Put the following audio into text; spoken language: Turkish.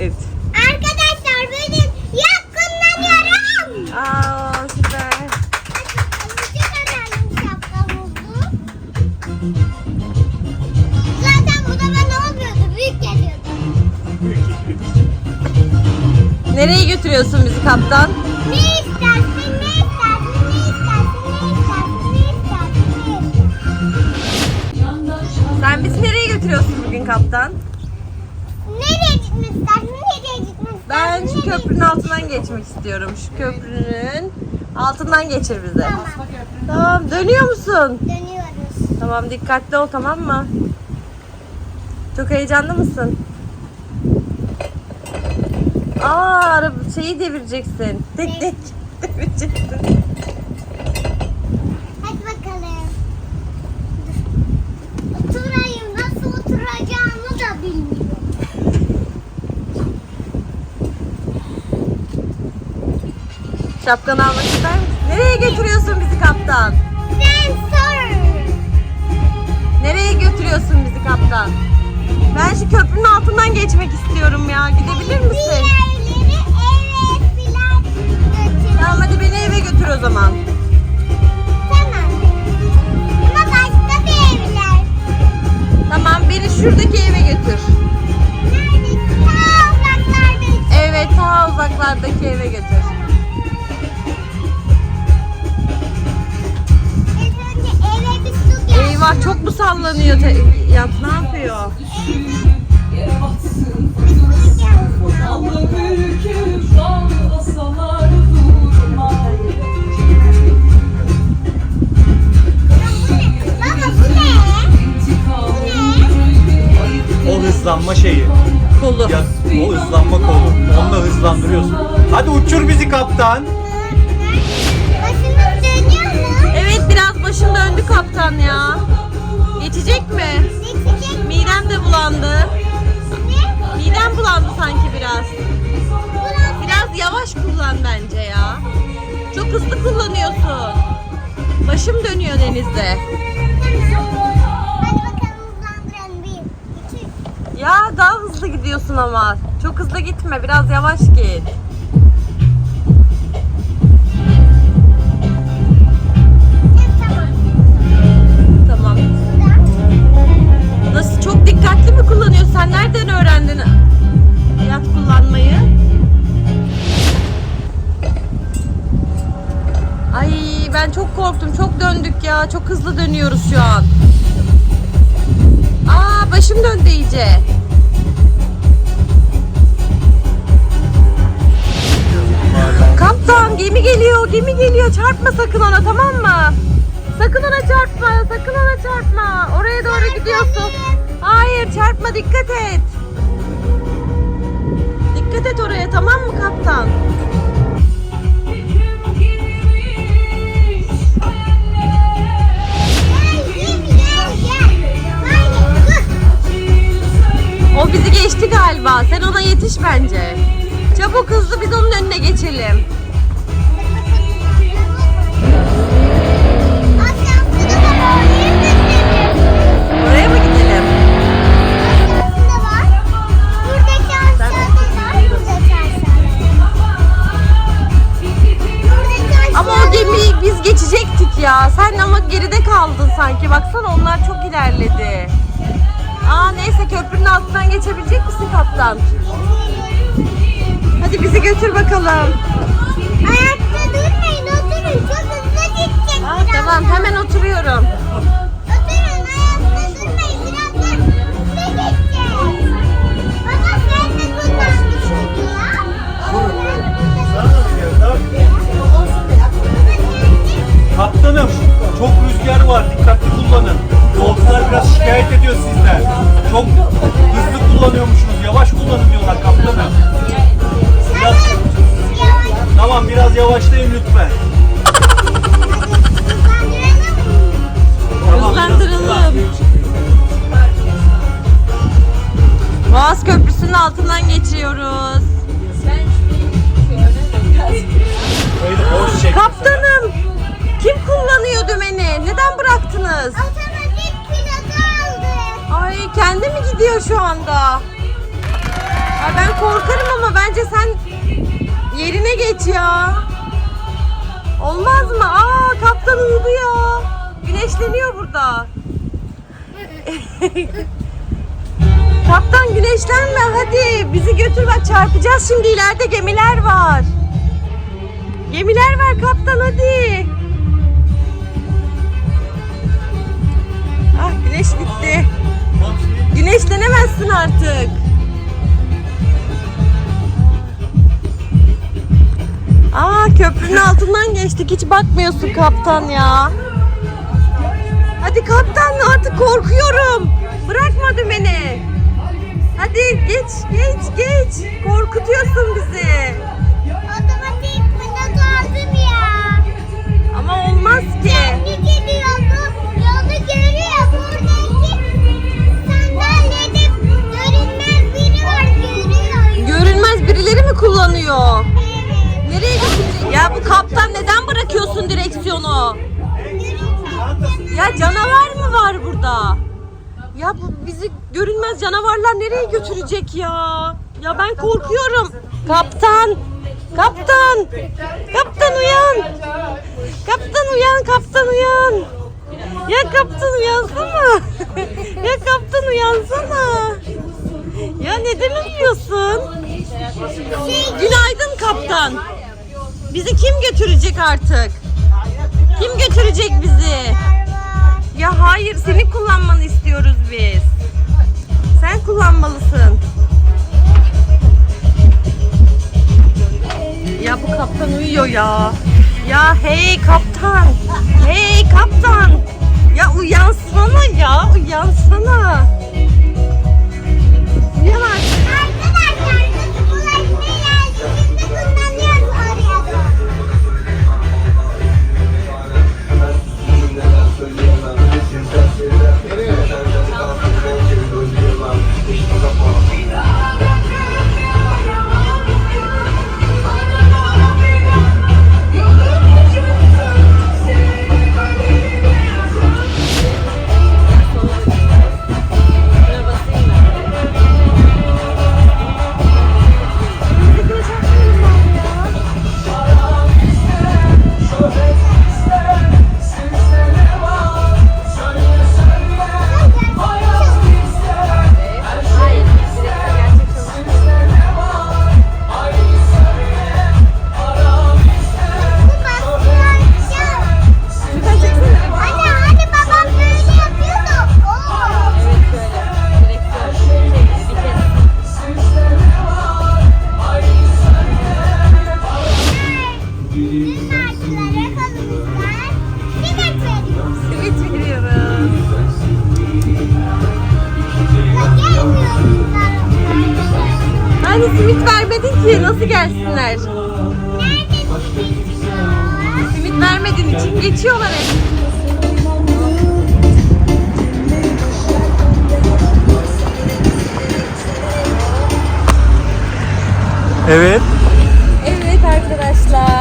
Evet. Arkadaşlar benim yak kullanıyorum. Aa süper. Zaten bu da bana olmuyordu. Büyük geliyordu. Nereye götürüyorsun bizi kaptan? Ne istersin, ne istersin, ne istersin, ne istersin, ne istersin, ne istersin. Sen bizi nereye götürüyorsun bugün kaptan? Nereye Ben şu köprünün altından geçmek istiyorum. Şu köprünün altından geçir bizi. Tamam, Tamam dönüyor musun? dönüyoruz. Tamam dikkatli ol tamam mı? Çok heyecanlı mısın? Aa araba şeyi devireceksin. Tek tek devireceksin. Hadi bakalım. Oturayım, nasıl oturacağımı da bilmiyorum. Şapkanı almak ister misin? Nereye götürüyorsun bizi kaptan? Sen sor. Nereye götürüyorsun bizi kaptan? Ben şu köprünün altından geçmek istiyorum ya. Gidebilir misin? Diğerleri evet filan götür. Tamam hadi beni eve götür o zaman. Tamam. Ama başka bir evler. Tamam beni şuradaki eve götür. Nerede? Ta uzaklarda. Evet ta uzaklardaki eve götür. Eyvah çok mu sallanıyor? Te- Yat ne yapıyor? Allah O hızlanma şeyi. Kolu. Ya o hızlanma kolu. Onunla hızlandırıyorsun. Hadi uçur bizi kaptan. Başınız dönüyor mu? Evet biraz başım döndü kaptan ya. Geçecek mi? Geçecek mi? Midem de bulandı. Ne? Midem bulandı sanki biraz. Biraz yavaş kullan bence ya. Çok hızlı kullanıyorsun. Başım dönüyor denizde. Hadi bakalım hızlandıralım. Bir, iki, Ya daha hızlı gidiyorsun ama. Çok hızlı gitme biraz yavaş git. Nasıl çok dikkatli mi kullanıyorsun? Sen nereden öğrendin yat kullanmayı? Ay ben çok korktum. Çok döndük ya. Çok hızlı dönüyoruz şu an. Aa başım döndü iyice. Kaptan gemi geliyor. Gemi geliyor. Çarpma sakın ona tamam mı? Sakın ona çarpma. Sakın ona çarpma. Oraya doğru gidiyorsun. Hayır çarpma dikkat et. Dikkat et oraya tamam mı kaptan? O bizi geçti galiba. Sen ona yetiş bence. Çabuk hızlı biz onun önüne geçelim. Ya. Sen ama geride kaldın sanki. Baksana onlar çok ilerledi. Aa neyse köprünün altından geçebilecek misin kaptan? Hadi bizi götür bakalım. Ayakta durmayın, oturun. Çok hızlı gidecek Aa, tamam hemen oturuyorum. Şikayet ediyor sizden. Çok hızlı kullanıyormuşsunuz. Yavaş kullanın diyorlar kaptanım. Biraz, tamam biraz yavaşlayın lütfen. Tamam, biraz Hızlandıralım. Boğaz Köprüsü'nün altından geçiyoruz. Öyle boş çek. Kaptanım! Kim kullanıyor dümeni? Neden bıraktınız? Ay kendi mi gidiyor şu anda? Ya ben korkarım ama bence sen yerine geç ya. Olmaz mı? Aa kaptan uyudu ya. Güneşleniyor burada. kaptan güneşlenme hadi. Bizi götür bak çarpacağız şimdi ileride gemiler var. Gemiler var kaptan hadi. Ah güneş bitti. Güneşlenemezsin artık. Aa köprünün altından geçtik. Hiç bakmıyorsun kaptan ya. Hadi kaptan artık korkuyorum. Bırakma beni. Hadi geç geç geç. Korkutuyorsun bizi. Canavarlar nereye götürecek ya? Ya ben korkuyorum. Kaptan! Kaptan! Kaptan uyan! Kaptan uyan, kaptan uyan! Ya kaptan uyansana! ya kaptan uyansana! Ya neden uyuyorsun? Günaydın kaptan. Bizi kim götürecek artık? Kim götürecek bizi? Hey kaptan. Hey kaptan. Ya uyansana nasıl gelsinler? Simit vermediğin için geçiyorlar hep. Evet. Evet arkadaşlar.